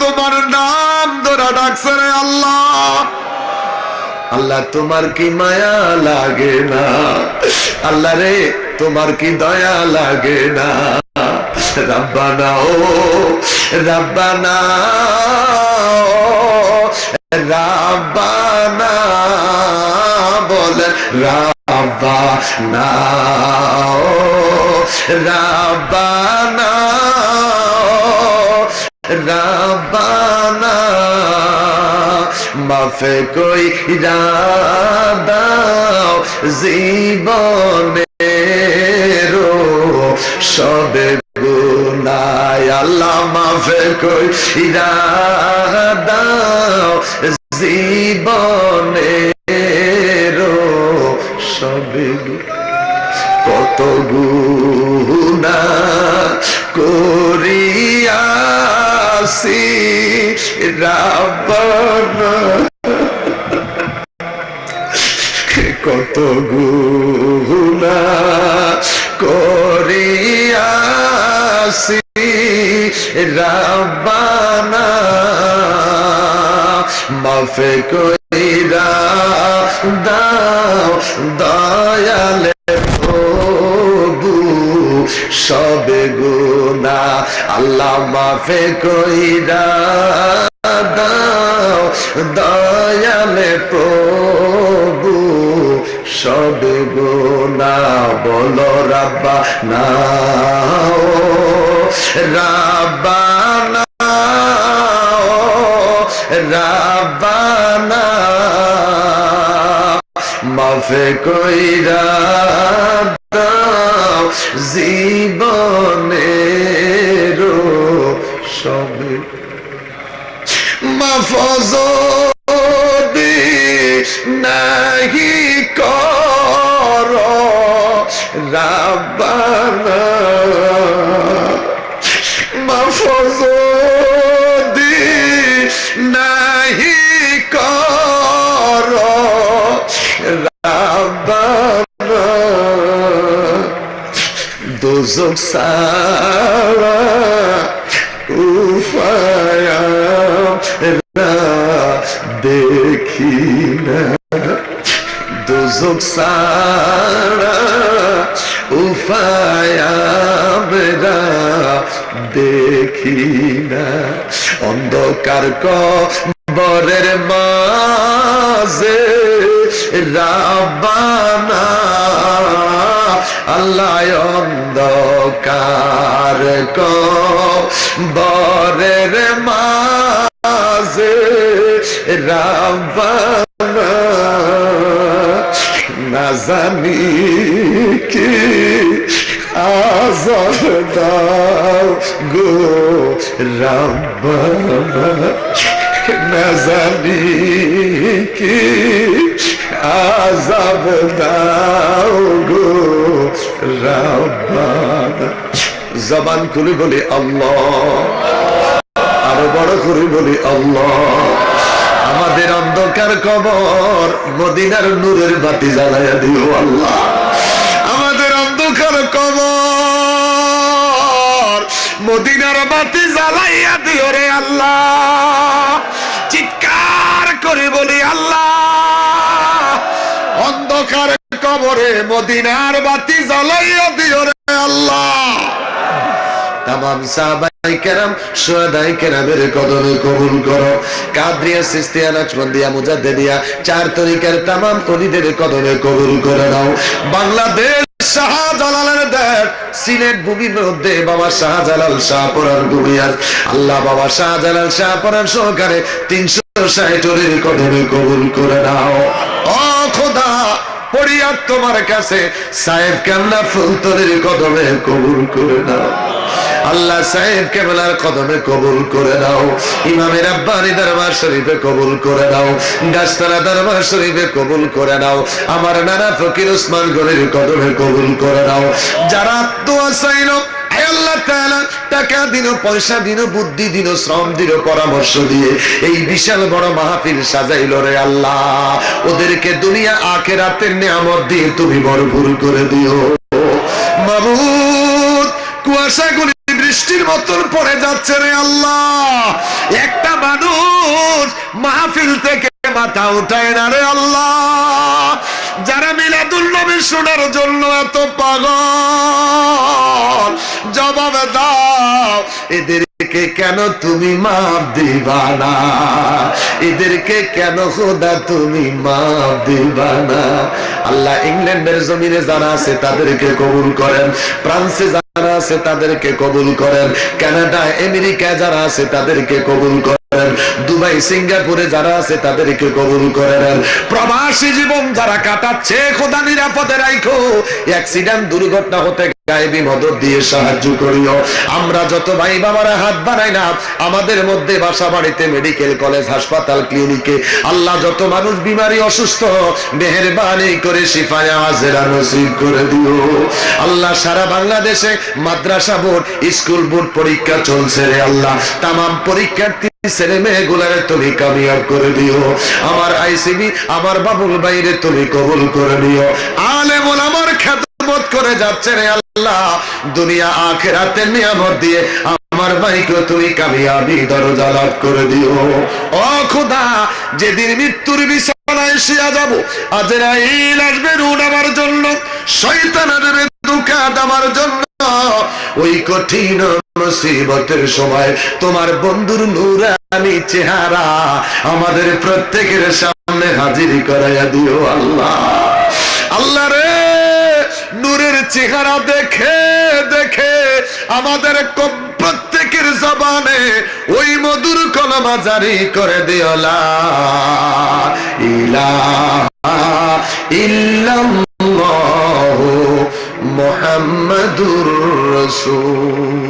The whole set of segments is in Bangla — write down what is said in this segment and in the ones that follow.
তোমার নাম ধরা ডাকছে রে আল্লাহ। আল্লাহ, তোমার কি মায়া লাগে না? আল্লাহ রে, তোমার কি দয়া লাগে না? রাব্বানা, ও, রাব্বানা রাব্বানা, বলে ও, রাব্বানা। ও রাব্বানা মাফে কই দাও জীবনে সবে গুনায় আল্লাহ মাফে কই দাও জীবনে সবে কত গুনা রাবণ কত গুনা করিয়াছি রাবানা মাফে কইরা দাও দয়ালে প্রভু সবে গুনা আল্লাহ মাফে কইরা দাও, দয়ালে প্রভু, সবে গোনা বলো রাব্বা না রাব্বানা রাব্বানা মাফে কইরা দাও জীবনের মাফজদি নাহি কর রাব্বানা। মাফজদি নাহি কর রাব্বানা। দোজক সারা উফায়া। দেখি না দোজক সারা উফায়া বেড়া দেখি না অন্ধকার কবরের মাঝে রাবানা আল্লাহ অন্ধকার কবরের মাঝে রাবানা না জানি কি আজব দাও গো রাব্বানা না জানি কি আজব দাও গো রাব্বানা জবান খুলে বলি আল্লাহ আরও বড় করে বলি, আল্লাহ। আমাদের অন্ধকার কবর মদিনার নূরের বাতি জ্বালাইয়া দিও আল্লাহ। আমাদের অন্ধকার কবর মদিনার বাতি জ্বালাইয়া দিও রে, আল্লাহ। চিৎকার করে বলি, আল্লাহ। অন্ধকার কবরে মদিনার বাতি জ্বালাইয়া দিও রে, আল্লাহ। তামাম সাহাবাই কেরাম, সোহাদাই কেরামের কদমে কবুল করো। কাদরিয়া, সিস্তিয়া চার তরিকার কদমে কবুল করে নাও। বাংলাদেশ শাহজালালের দেশ, সিলেট ভূমির মধ্যে বাবা শাহজালাল শাহপুরার ভূমি আর আল্লাহ বাবা শাহজালাল শাহপুরার সহকারে তিনশো ষাট কদমে কবুল করে নাও। পড়িয়া তোমার কাছে সাহেব কান্না ফুলতরের কদমে কবুল করে নাও। আল্লাহ সাহেব কেবলার কদমে কবুল করে দাও ইমামের আব্বানি দরবার শরীফে কবুল করে দাও গাছতলা দরবার শরীফে কবুল করে দাও আমার নানা ফকির ওসমান গনির কদমে কবুল করে দাও যারা তো আসাইল আল্লাহ তাআলা টাকা দিন পয়সা দিন বুদ্ধি দিন শ্রম দিন পরামর্শ দিয়ে এই বিশাল বড় মাহফিল সাজাইল রে আল্লাহ। ওদেরকে দুনিয়া আখেরাতের নিয়ামত দিয়ে তুমি ভরপুর করে দিও। মাবুদ, কুয়াশাগুলি বৃষ্টির মতন পড়ে যাচ্ছে রে আল্লাহ। একটা মানুষ মাহফিল থেকে মাথা উঠায় না রে আল্লাহ। যারা শোনার জন্য এত পাগল। জবাব দাও, এদেরকে কেন তুমি মাপ দিবা না? এদেরকে কেন খোদা তুমি মাপ দিবা না? আল্লাহ ইংল্যান্ডের জমিনে যারা আছে তাদেরকে কবুল করেন। ফ্রান্সে যারা আছে তাদেরকে কবুল করেন। কানাডা আমেরিকা যারা আছে তাদেরকে কবুল করেন। দুবাই সিঙ্গাপুরে যারা আছে তাদেরকে কবুল করেন প্রবাসী জীবন যারা কাটাচ্ছে, খোদা নিরাপদে রাখো অ্যাক্সিডেন্ট, দুর্ঘটনা হতে আল্লাহ যত মানুষ বিমারি অসুস্থ, মেহরবানি করে করে আল্লাহ সারা বাংলাদেশে মাদ্রাসা বোর্ড, স্কুল বোর্ড পরীক্ষা চলছে রে আল্লাহ। তামাম পরীক্ষার্থী ছেলে মেয়েগুলারে তুমি কামিয়াব করে দিও। আমার আইসিবি, আমার বাবুল বাইরে তুমি কবুল করে দিও আলে আমার খ্যাতমত করে যাচ্ছে রে আল্লাহ। দুনিয়া নিয়ামত দিয়ে আমার তুমি কামিয়াবি দরজা লাভ করে দিও। খোদা, যেদিন মৃত্যুর বিছানায় যাব আসবে রুন আমার জন্য শয়তান আসবে আমার জন্য। ওই কঠিন মুসিবতের সময় তোমার বন্ধুর নুরানি চেহারা আমাদের প্রত্যেকের সামনে হাজির করাইয়া দিও আল্লাহ। আল্লাহ রে, নূরের চেহারা দেখে দেখে আমাদের প্রত্যেকের জবানে ওই মধুর কলমা জারি করে দিওলা ইলাহা ইল্লাল্লাহু মুহাম্মাদুর রাসূল।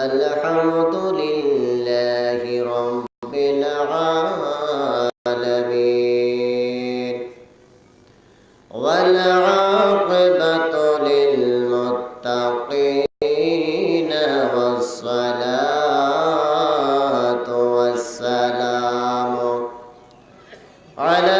الحمد لله رب العالمين والعاقبة للمتقين والصلاة والسلام على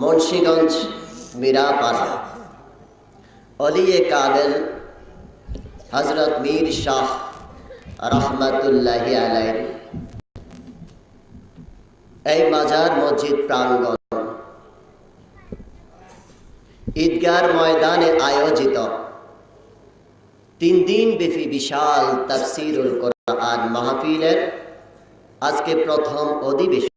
মুন্সীগঞ্জ মিরাপাড়া অলিয়ে কাবেল হজরত মীর শাহ রহমতুল্লাহ আলাই এই মাজার মসজিদ প্রাঙ্গণ। ঈদগার ময়দানে আয়োজিত। তিন দিন ব্যাপী বিশাল তাফসিরুল কোরআন মাহফিলের আজকে প্রথম অধিবেশন।